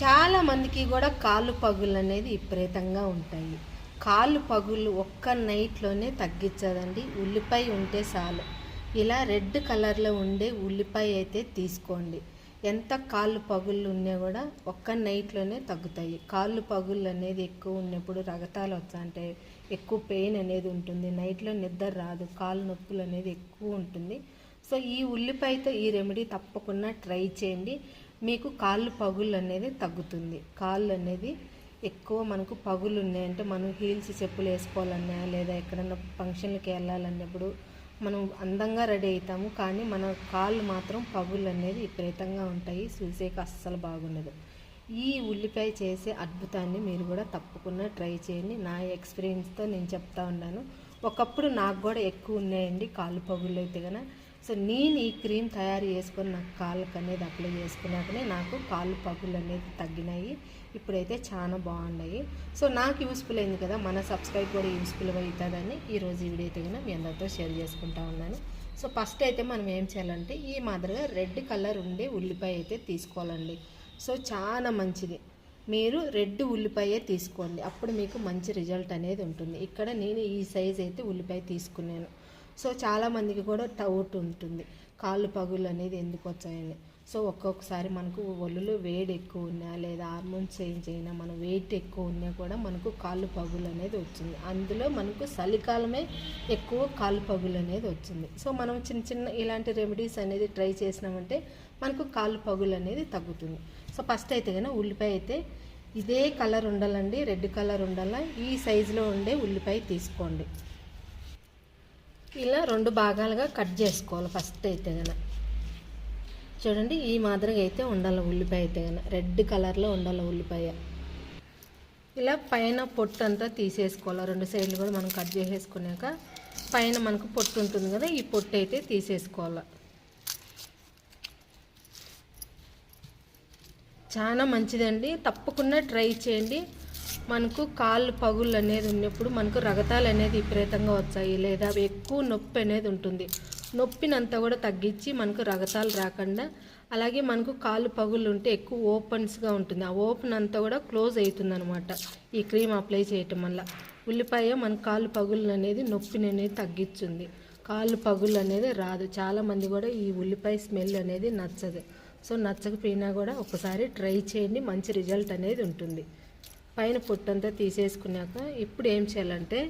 చాలా మందికి కూడా కాళ్ళు పగులు అనేది విపరీతంగా ఉంటాయి. కాళ్ళు పగులు ఒక్క నైట్లోనే తగ్గించదండి. ఉల్లిపాయ ఉంటే చాలు. ఇలా రెడ్ కలర్లో ఉండే ఉల్లిపాయ అయితే తీసుకోండి. ఎంత కాళ్ళు పగుళ్ళు ఉన్నా కూడా ఒక్క నైట్లోనే తగ్గుతాయి. కాళ్ళు పగుళ్ళు అనేది ఎక్కువ ఉన్నప్పుడు రగతాలు వచ్చాయంటే ఎక్కువ పెయిన్ అనేది ఉంటుంది. నైట్లో నిద్ర రాదు. కాళ్ళు నొప్పులు అనేది ఎక్కువ ఉంటుంది. సో ఈ ఉల్లిపాయతో ఈ రెమెడీ తప్పకుండా ట్రై చేయండి. మీకు కాళ్ళు పగుళ్ళు అనేది తగ్గుతుంది. కాళ్ళు అనేది ఎక్కువ మనకు పగులు ఉన్నాయంటే మనం హీల్స్ చెప్పులు వేసుకోవాలన్నా లేదా ఎక్కడన్నా ఫంక్షన్లకి వెళ్ళాలన్నప్పుడు మనం అందంగా రెడీ అవుతాము. కానీ మన కాళ్ళు మాత్రం పగులు అనేది విపరీతంగా ఉంటాయి. చూసేకి అస్సలు బాగుండదు. ఈ ఉల్లిపాయ చేసే అద్భుతాన్ని మీరు కూడా తప్పకుండా ట్రై చేయండి. నా ఎక్స్పీరియన్స్తో నేను చెప్తా ఉన్నాను. ఒకప్పుడు నాకు కూడా ఎక్కువ ఉన్నాయండి కాళ్ళు పగుళ్ళు అయితే కనుక సో నేను ఈ క్రీమ్ తయారు చేసుకొని నాకు కాళ్ళకి అనేది అప్లై చేసుకున్నాకనే నాకు కాళ్ళు పగులు అనేది తగ్గినాయి. ఇప్పుడైతే చాలా బాగున్నాయి. సో నాకు యూస్ఫుల్ అయింది కదా మన సబ్స్క్రైబ్ కూడా యూస్ఫుల్ అవుతుందని ఈరోజు ఈ వీడియో అయితే మీ అందరితో షేర్ చేసుకుంటా ఉన్నాను. సో ఫస్ట్ అయితే మనం ఏం చేయాలంటే ఈ మాదిరిగా రెడ్ కలర్ ఉండే ఉల్లిపాయ అయితే తీసుకోవాలండి. సో చాలా మంచిది. మీరు రెడ్ ఉల్లిపాయే తీసుకోండి. అప్పుడు మీకు మంచి రిజల్ట్ అనేది ఉంటుంది. ఇక్కడ నేను ఈ సైజ్ అయితే ఉల్లిపాయ తీసుకున్నాను. సో చాలామందికి కూడా డౌట్ ఉంటుంది. కాళ్ళు పగులు అనేది ఎందుకు వచ్చాయని. సో ఒక్కొక్కసారి మనకు ఒళ్ళులో వేడి ఎక్కువ ఉన్నా లేదా హార్మోన్స్ చేంజ్ అయినా మన వెయిట్ ఎక్కువ ఉన్నా కూడా మనకు కాళ్ళు పగులు అనేది వచ్చింది. అందులో మనకు చలికాలమే ఎక్కువ కాళ్ళు పగులు అనేది వచ్చింది. సో మనం చిన్న చిన్న ఇలాంటి రెమెడీస్ అనేది ట్రై చేసినామంటే మనకు కాళ్ళు పగులు అనేది తగ్గుతుంది. సో ఫస్ట్ అయితే కనుక ఉల్లిపాయ అయితే ఇదే కలర్ ఉండాలండి రెడ్ కలర్ ఉండాలా ఈ సైజులో ఉండే ఉల్లిపాయ తీసుకోండి. ఇలా రెండు భాగాలుగా కట్ చేసుకోవాలి ఫస్ట్ అయితే కనుక చూడండి ఈ మాదిరిగా అయితే ఉండాలి ఉల్లిపాయ అయితే కనుక రెడ్ కలర్లో ఉండాలి ఉల్లిపాయ. ఇలా పైన పొట్టు అంతా తీసేసుకోవాలి. రెండు సైడ్లు కూడా మనం కట్ చేసేసుకున్నాక పైన మనకు పొట్టు ఉంటుంది కదా ఈ పొట్టు అయితే తీసేసుకోవాలి. చాలా మంచిదండి. తప్పకుండా ట్రై చేయండి. మనకు కాళ్ళు పగుళ్ళు అనేది ఉన్నప్పుడు మనకు రగతాలు అనేది విపరీతంగా వచ్చాయి లేదా ఎక్కువ నొప్పి అనేది ఉంటుంది. నొప్పినంతా కూడా తగ్గించి మనకు రగతాలు రాకుండా అలాగే మనకు కాళ్ళు పగుళ్ళు ఉంటే ఎక్కువ ఓపెన్స్గా ఉంటుంది. ఆ ఓపెన్ అంతా కూడా క్లోజ్ అవుతుంది అనమాట ఈ క్రీమ్ అప్లై చేయటం వల్ల. ఉల్లిపాయ మన కాళ్ళు పగుళ్ళు అనేది నొప్పిని అనేది తగ్గించుంది. కాళ్ళు పగుళ్ళు అనేది రాదు. చాలామంది కూడా ఈ ఉల్లిపాయ స్మెల్ అనేది నచ్చదు. సో నచ్చకపోయినా కూడా ఒకసారి ట్రై చేయండి. మంచి రిజల్ట్ అనేది ఉంటుంది. పైన పొట్టంతా తీసేసుకున్నాక ఇప్పుడు ఏం చేయాలంటే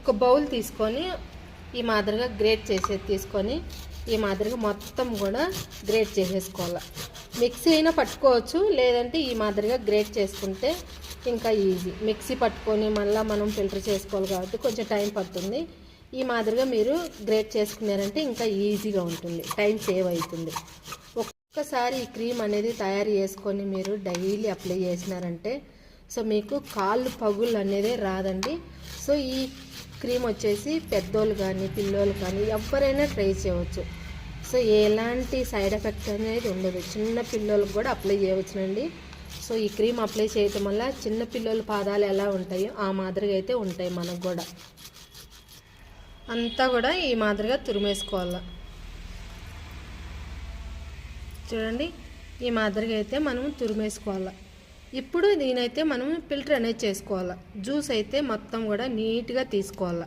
ఒక బౌల్ తీసుకొని ఈ మాదిరిగా గ్రేట్ చేసేది తీసుకొని ఈ మాదిరిగా మొత్తం కూడా గ్రేట్ చేసేసుకోవాలి. మిక్సీ అయినా పట్టుకోవచ్చు లేదంటే ఈ మాదిరిగా గ్రేట్ చేసుకుంటే ఇంకా ఈజీ. మిక్సీ పట్టుకొని మళ్ళీ మనం ఫిల్టర్ చేసుకోవాలి కాబట్టి కొంచెం టైం పడుతుంది. ఈ మాదిరిగా మీరు గ్రేట్ చేసుకున్నారంటే ఇంకా ఈజీగా ఉంటుంది. టైం సేవ్ అవుతుంది. ఒక్కసారి ఈ క్రీమ్ అనేది తయారు చేసుకొని మీరు డైలీ అప్లై చేసినారంటే సో మీకు కాళ్ళు పగులు అనేది రాదండి. సో ఈ క్రీమ్ వచ్చేసి పెద్దోళ్ళు కానీ పిల్లోళ్ళు కానీ ఎవరైనా ట్రై చేయవచ్చు. సో ఎలాంటి సైడ్ ఎఫెక్ట్ అనేది ఉండదు. చిన్న పిల్లలకు కూడా అప్లై చేయవచ్చునండి. సో ఈ క్రీమ్ అప్లై చేయటం వల్ల చిన్న పిల్లల పాదాలు ఎలా ఉంటాయో ఆ మాదిరిగా అయితే ఉంటాయి మనకు కూడా. అంతా కూడా ఈ మాదిరిగా తురిమేసుకోవాలి. చూడండి ఈ మాదిరిగా అయితే మనం తురిమేసుకోవాలి. ఇప్పుడు దీనైతే మనం ఫిల్టర్ అనేది చేసుకోవాలి. జ్యూస్ అయితే మొత్తం కూడా నీట్గా తీసుకోవాలి.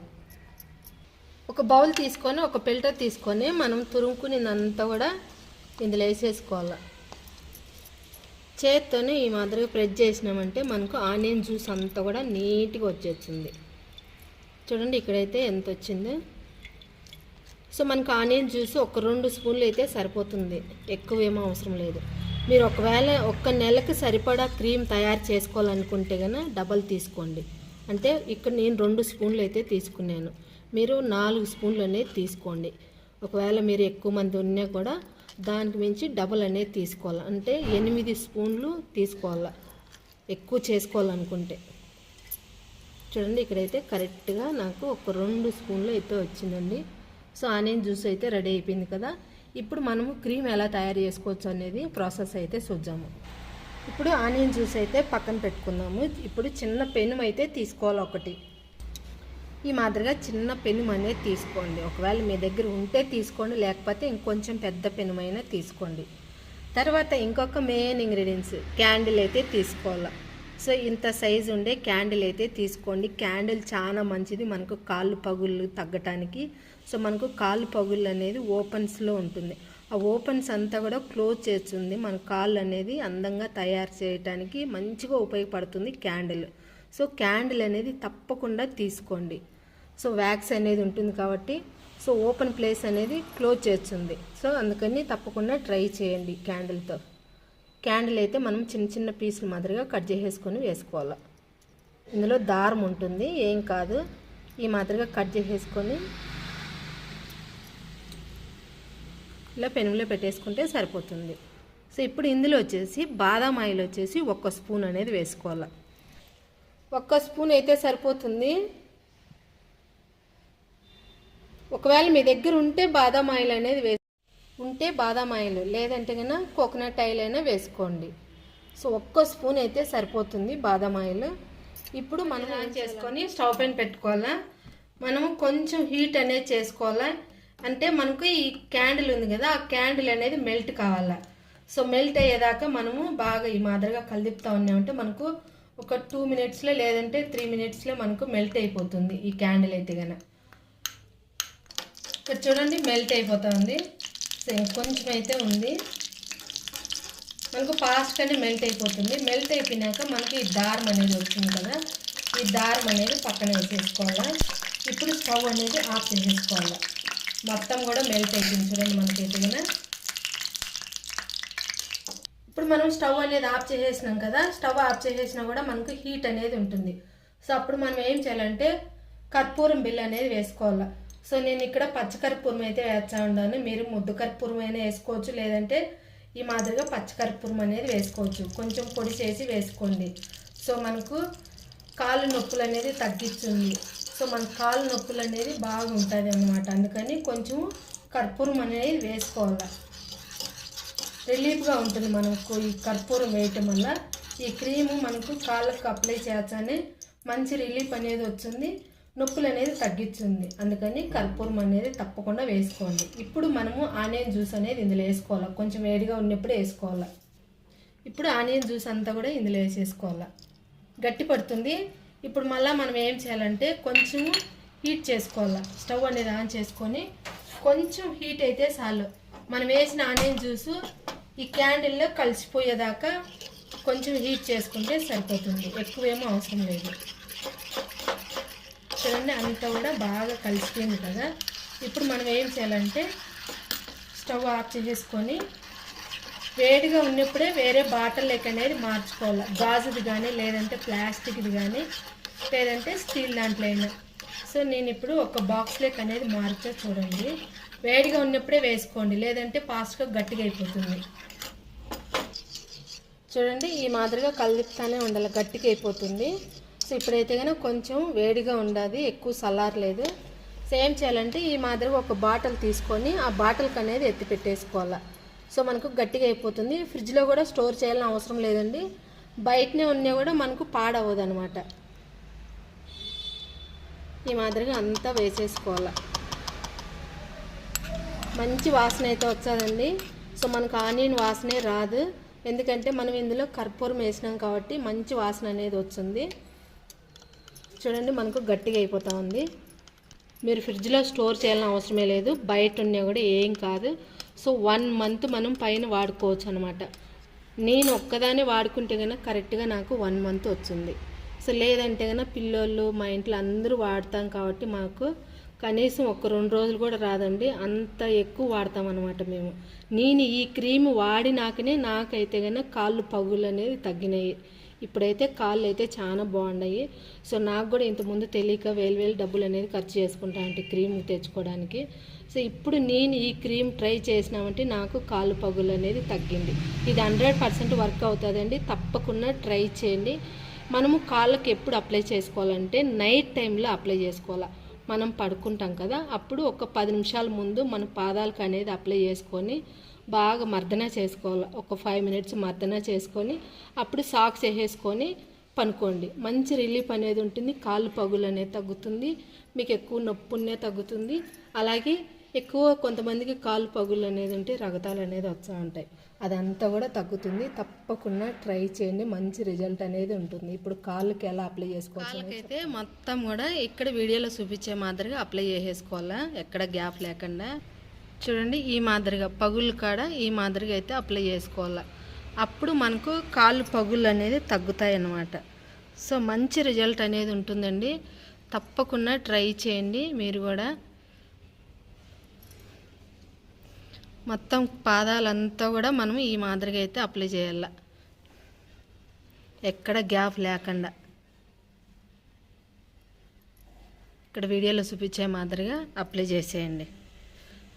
ఒక బౌల్ తీసుకొని ఒక ఫిల్టర్ తీసుకొని మనం తురుముకునేదంతా కూడా ఇందులో వేసేసుకోవాలి. చేత్తోనే ఈ మాదిరిగా ప్రెస్ చేసినామంటే మనకు ఆనియన్ జ్యూస్ అంతా కూడా నీట్గా వచ్చేస్తుంది. చూడండి ఇక్కడైతే ఎంత వచ్చిందో. సో మనకు ఆనియన్ జ్యూస్ ఒక రెండు స్పూన్లు అయితే సరిపోతుంది. ఎక్కువ ఏమో అవసరం లేదు. మీరు ఒకవేళ ఒక్క నెలకి సరిపడా క్రీమ్ తయారు చేసుకోవాలనుకుంటే కనుక డబల్ తీసుకోండి. అంటే ఇక్కడ నేను రెండు స్పూన్లు అయితే తీసుకున్నాను. మీరు నాలుగు స్పూన్లు అనేది తీసుకోండి. ఒకవేళ మీరు ఎక్కువ మంది ఉన్నా కూడా దానికి మించి డబల్ అనేది తీసుకోవాలి? అంటే ఎనిమిది స్పూన్లు తీసుకోవాలి? ఎక్కువ చేసుకోవాలనుకుంటే. చూడండి ఇక్కడైతే కరెక్ట్గా నాకు ఒక రెండు స్పూన్లు అయితే వచ్చిందండి. సో ఆనియన్ జ్యూస్ అయితే రెడీ అయిపోయింది కదా. ఇప్పుడు మనము క్రీమ్ ఎలా తయారు చేసుకోవచ్చు అనేది ప్రాసెస్ అయితే చూద్దాము. ఇప్పుడు ఆనియన్ జ్యూస్ అయితే పక్కన పెట్టుకుందాము. ఇప్పుడు చిన్న పెను అయితే తీసుకోవాలి ఒకటి. ఈ మాదిరిగా చిన్న పెనుము అనేది తీసుకోండి. ఒకవేళ మీ దగ్గర ఉంటే తీసుకోండి లేకపోతే ఇంకొంచెం పెద్ద పెనుమైనా తీసుకోండి. తర్వాత ఇంకొక మెయిన్ ఇంగ్రీడియంట్స్ క్యాండిల్ అయితే తీసుకోవాలి. సో ఇంత సైజు ఉండే క్యాండిల్ అయితే తీసుకోండి. క్యాండిల్ చాలా మంచిది. మనకు కాళ్ళు పగుళ్ళు తగ్గటానికి. సో మనకు కాళ్ళు పగుళ్ళు అనేది ఓపెన్స్లో ఉంటుంది. ఆ ఓపెన్స్ అంతా కూడా క్లోజ్ చేస్తుంది. మన కాళ్ళు అనేది అందంగా తయారు చేయడానికి మంచిగా ఉపయోగపడుతుంది క్యాండిల్. సో క్యాండిల్ అనేది తప్పకుండా తీసుకోండి. సో వ్యాక్స్ అనేది ఉంటుంది కాబట్టి సో ఓపెన్ ప్లేస్ అనేది క్లోజ్ చేస్తుంది. సో అందుకని తప్పకుండా ట్రై చేయండి క్యాండిల్తో. క్యాండిల్ అయితే మనం చిన్న చిన్న పీసులు మాదిరిగా కట్ చేసేసుకొని వేసుకోవాలి. ఇందులో దారం ఉంటుంది ఏం కాదు. ఈ మాదిరిగా కట్ చేసేసుకొని ఇలా పెనుగులో పెట్టేసుకుంటే సరిపోతుంది. సో ఇప్పుడు ఇందులో వచ్చేసి బాదాం ఆయిల్ వచ్చేసి ఒక్క స్పూన్ అనేది వేసుకోవాలి. ఒక్క స్పూన్ అయితే సరిపోతుంది. ఒకవేళ మీ దగ్గర ఉంటే బాదాం ఆయిల్ అనేది వేసు ఉంటే బాదాం ఆయిల్ లేదంటే కన్నా కోకోనట్ ఆయిల్ అయినా వేసుకోండి. సో ఒక్క స్పూన్ అయితే సరిపోతుంది బాదాం ఆయిల్. ఇప్పుడు మనం ఆన్ చేసుకొని స్టవ్ పైన పెట్టుకోవాలా? మనము కొంచెం హీట్ అనేది చేసుకోవాలా? అంటే మనకు ఈ క్యాండిల్ ఉంది కదా ఆ క్యాండిల్ అనేది మెల్ట్ కావాలా? సో మెల్ట్ అయ్యేదాకా మనము బాగా ఈ మాదిరిగా కలిదిపుతా ఉన్నామంటే మనకు ఒక టూ మినిట్స్లో లేదంటే త్రీ మినిట్స్లో మనకు మెల్ట్ అయిపోతుంది ఈ క్యాండిల్ అయితే కనుక ఇక్కడ చూడండి మెల్ట్ అయిపోతుంది కొంచెం అయితే ఉంది. మనకు ఫాస్ట్గానే మెల్ట్ అయిపోతుంది. మెల్ట్ అయిపోయినాక మనకి ఈ దారం అనేది వచ్చింది కదా ఈ దారం అనేది పక్కన వేసేసుకోవాలా? ఇప్పుడు స్టవ్ అనేది ఆఫ్ చేసేసుకోవాలి? మొత్తం కూడా మెల్ట్ అయిపోయింది చూడండి మనకి ఎదిగిన ఇప్పుడు మనం స్టవ్ అనేది ఆఫ్ చేసేసినాం కదా స్టవ్ ఆఫ్ చేసేసినా కూడా మనకు హీట్ అనేది ఉంటుంది. సో అప్పుడు మనం ఏం చేయాలంటే కర్పూరం బిల్ అనేది వేసుకోవాలి. సో నేను ఇక్కడ పచ్చకర్పూరం అయితే వేస్తా ఉన్నాను. మీరు ముద్దు కర్పూరం అయినా వేసుకోవచ్చు లేదంటే ఈ మాదిరిగా పచ్చకర్పూరం అనేది వేసుకోవచ్చు. కొంచెం పొడి చేసి వేసుకోండి. సో మనకు కాలు నొప్పులు అనేది తగ్గిస్తుంది సో మన కాలు నొప్పులు అనేది బాగుంటుంది అనమాట అందుకని కొంచెం కర్పూరం అనేది వేసుకోవాలి. రిలీఫ్గా ఉంటుంది మనకు ఈ కర్పూరం వేయటం వల్ల. ఈ క్రీము మనకు కాళ్ళకు అప్లై చేస్తానే మంచి రిలీఫ్ అనేది వచ్చింది నొప్పులు అనేది తగ్గిస్తుంది అందుకని కర్పూరం అనేది తప్పకుండా వేసుకోండి. ఇప్పుడు మనము ఆనియన్ జ్యూస్ అనేది ఇందులో వేసుకోవాలి? కొంచెం వేడిగా ఉన్నప్పుడు వేసుకోవాలి? ఇప్పుడు ఆనియన్ జ్యూస్ అంతా కూడా ఇందులో వేసేసుకోవాలి? గట్టి పడుతుంది. ఇప్పుడు మళ్ళీ మనం ఏం చేయాలంటే కొంచెం హీట్ చేసుకోవాలి? స్టవ్ అనేది ఆన్ చేసుకొని కొంచెం హీట్ అయితే చాలు. మనం వేసిన ఆనియన్ జ్యూసు ఈ క్యాండిల్లో కలిసిపోయేదాకా కొంచెం హీట్ చేసుకుంటే సరిపోతుంది. ఎక్కువేమో అవసరం లేదు. చూడండి అంతా కూడా బాగా కలిసిపోయింది కదా. ఇప్పుడు మనం ఏం చేయాలంటే స్టవ్ ఆఫ్ చేసేసుకొని వేడిగా ఉన్నప్పుడే వేరే బాటిల్ లెక్క అనేది మార్చుకోవాలి. గాజుది కానీ లేదంటే ప్లాస్టిక్ది కానీ లేదంటే స్టీల్ దాంట్లో అయినా. సో నేను ఇప్పుడు ఒక బాక్స్ లెక్క అనేది మార్చా చూడండి. వేడిగా ఉన్నప్పుడే వేసుకోండి లేదంటే ఫాస్ట్గా గట్టిగా అయిపోతుంది. చూడండి ఈ మాదిరిగా కలుపుతానే ఉండాలి గట్టిగా అయిపోతుంది. సో ఇప్పుడైతే కనుక కొంచెం వేడిగా ఉండాలి ఎక్కువ చల్లారలేదు సేమ్ చేయాలంటే ఈ మాదిరిగా ఒక బాటిల్ తీసుకొని ఆ బాటిల్కి అనేది ఎత్తి పెట్టేసుకోవాలి. సో మనకు గట్టిగా అయిపోతుంది. ఫ్రిడ్జ్లో కూడా స్టోర్ చేయాలని అవసరం లేదండి. బయటనే ఉన్నా కూడా మనకు పాడవదు అనమాట ఈ మాదిరిగా అంతా వేసేసుకోవాలి. మంచి వాసన అయితే వచ్చేదండి. సో మనకు ఆనియన్ వాసనే రాదు. ఎందుకంటే మనం ఇందులో కర్పూరం వేసినాం కాబట్టి మంచి వాసన అనేది వచ్చింది. చూడండి మనకు గట్టిగా అయిపోతూ ఉంది. మీరు ఫ్రిడ్జ్లో స్టోర్ చేయాలని అవసరమే లేదు. బయట ఉన్నా కూడా ఏం కాదు. సో వన్ మంత్ మనం పైన వాడుకోవచ్చు అనమాట నేను ఒక్కదానే వాడుకుంటే కనుక కరెక్ట్గా నాకు వన్ మంత్ వచ్చింది. సో లేదంటే కనుక పిల్లోళ్ళు మా ఇంట్లో అందరూ వాడతాం కాబట్టి మాకు కనీసం ఒక రెండు రోజులు కూడా రాదండి. అంత ఎక్కువ వాడతాం అనమాట మేము. నేను ఈ క్రీమ్ వాడినాకనే నాకైతే కనుక కాళ్ళు పగులు అనేది తగ్గినాయి. ఇప్పుడైతే కాళ్ళు అయితే చాలా బాగున్నాయి. సో నాకు కూడా ఇంతకుముందు తెలియక వేలు వేలు డబ్బులు అనేది ఖర్చు చేసుకుంటా అంటే క్రీమ్ తెచ్చుకోవడానికి. సో ఇప్పుడు నేను ఈ క్రీమ్ ట్రై చేసినామంటే నాకు కాళ్ళు పగులు అనేది తగ్గింది. ఇది హండ్రెడ్ పర్సెంట్ వర్క్ అవుతుందండి. తప్పకుండా ట్రై చేయండి. మనము కాళ్ళకి ఎప్పుడు అప్లై చేసుకోవాలంటే నైట్ టైంలో అప్లై చేసుకోవాలి. మనం పడుకుంటాం కదా అప్పుడు ఒక పది నిమిషాల ముందు మన పాదాలకు అనేది అప్లై చేసుకొని బాగా మర్దన చేసుకోవాలి. ఒక ఫైవ్ మినిట్స్ మర్దన చేసుకొని అప్పుడు సాక్స్ వేసేసుకొని పనుకోండి. మంచి రిలీఫ్ అనేది ఉంటుంది. కాళ్ళు పగులు అనేది తగ్గుతుంది. మీకు ఎక్కువ నొప్పి తగ్గుతుంది. అలాగే ఎక్కువ కొంతమందికి కాలు పగులు అనేది ఉంటే రగతాలు అనేది వస్తూ ఉంటాయి. అదంతా కూడా తగ్గుతుంది. తప్పకుండా ట్రై చేయండి. మంచి రిజల్ట్ అనేది ఉంటుంది. ఇప్పుడు కాళ్ళకి ఎలా అప్లై చేసుకోవాలి అయితే మొత్తం కూడా ఇక్కడ వీడియోలో చూపించే మాదిరిగా అప్లై చేసేసుకోవాలా? ఎక్కడ గ్యాప్ లేకుండా? చూడండి ఈ మాదిరిగా పగులు కాడ ఈ మాదిరిగా అయితే అప్లై చేసుకోవాలి. అప్పుడు మనకు కాళ్ళు పగులు అనేది తగ్గుతాయి అన్నమాట సో మంచి రిజల్ట్ అనేది ఉంటుందండి. తప్పకుండా ట్రై చేయండి. మీరు కూడా మొత్తం పాదాలంతా కూడా మనం ఈ మాదిరిగా అయితే అప్లై చేయాల. ఎక్కడ గ్యాప్ లేకుండా. ఇక్కడ వీడియోలో చూపించే మాదిరిగా అప్లై చేసేయండి.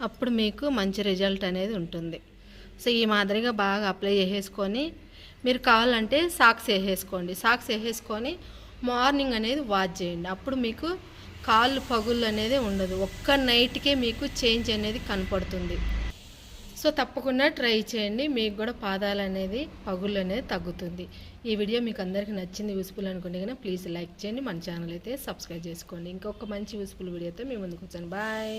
అప్పుడు మీకు మంచి రిజల్ట్ అనేది ఉంటుంది. సో ఈ మాదిరిగా బాగా అప్లై చేసేసుకొని మీరు కావాలంటే సాక్స్ వేసేసుకోండి. సాక్స్ వేసేసుకొని మార్నింగ్ అనేది వాష్ చేయండి. అప్పుడు మీకు కాళ్ళు పగుళ్ళు అనేది ఉండదు. ఒక్క నైట్కే మీకు చేంజ్ అనేది కనపడుతుంది. సో తప్పకుండా ట్రై చేయండి. మీకు కూడా పాదాలు అనేది పగుళ్ళు అనేది తగ్గుతుంది. ఈ వీడియో మీకు అందరికీ నచ్చింది యూస్ఫుల్ అనుకుంటే కనుక ప్లీజ్ లైక్ చేయండి. మన ఛానల్ అయితే సబ్స్క్రైబ్ చేసుకోండి. ఇంకొక మంచి యూస్ఫుల్ వీడియోతో మీ ముందుకు వచ్చాను. బాయ్.